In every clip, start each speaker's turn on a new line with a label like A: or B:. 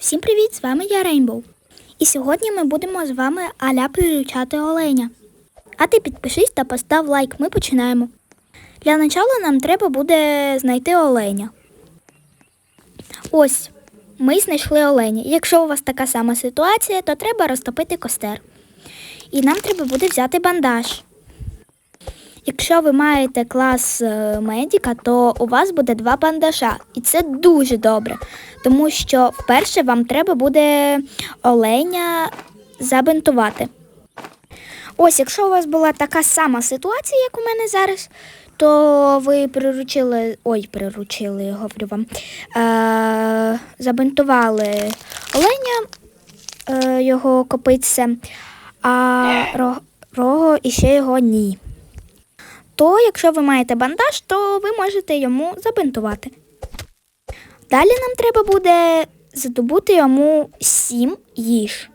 A: Всім привіт! З вами я Рейнбоу. І сьогодні ми будемо з вами аля приручати оленя. А ти підпишись та постав лайк, ми починаємо. Для начала нам треба буде знайти оленя. Ось, ми знайшли оленя. Якщо у вас така сама ситуація, то треба розтопити костер. І нам треба буде взяти бандаж. Якщо ви маєте клас е, медіка, то у вас буде два бандажа. І це дуже добре, тому що вперше вам треба буде оленя забинтувати. Ось, якщо у вас була така сама ситуація, як у мене зараз, то ви приручили, ой, приручили, говорю вам, е, забинтували оленя, е, його копитце, а ро, рого і ще його ні то якщо ви маєте бандаж, то ви можете йому забинтувати. Далі нам треба буде задобути йому 7 їж.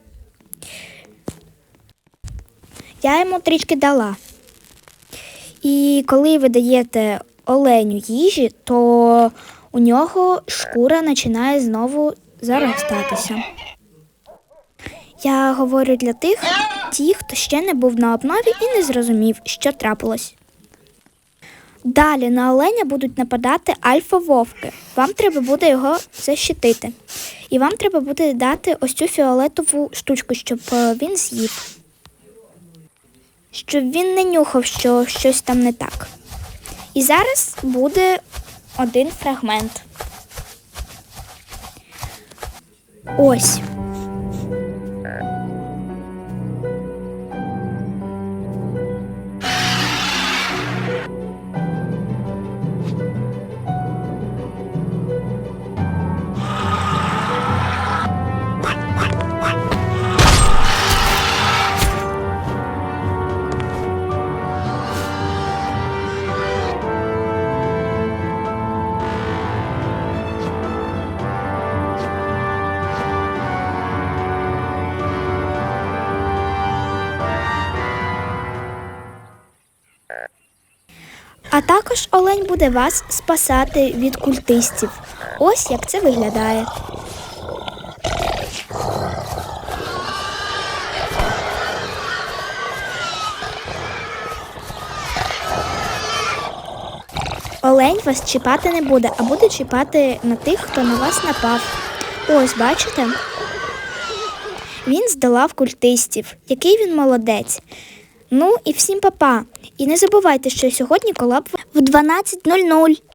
A: Я йому трішки дала. І коли ви даєте оленю їжі, то у нього шкура починає знову заростатися. Я говорю для тих, ті, хто ще не був на обнові і не зрозумів, що трапилось. Далі на оленя будуть нападати альфа-вовки. Вам треба буде його защитити. І вам треба буде дати ось цю фіолетову штучку, щоб е, він з'їв. Щоб він не нюхав, що щось там не так. І зараз буде один фрагмент. Ось. А також олень буде вас спасати від культистів. Ось як це виглядає. Олень вас чіпати не буде, а буде чіпати на тих, хто на вас напав. Ось, бачите? Він здолав культистів. Який він молодець. Ну і всім па-па. І не забувайте, що сьогодні колаб в 12.00.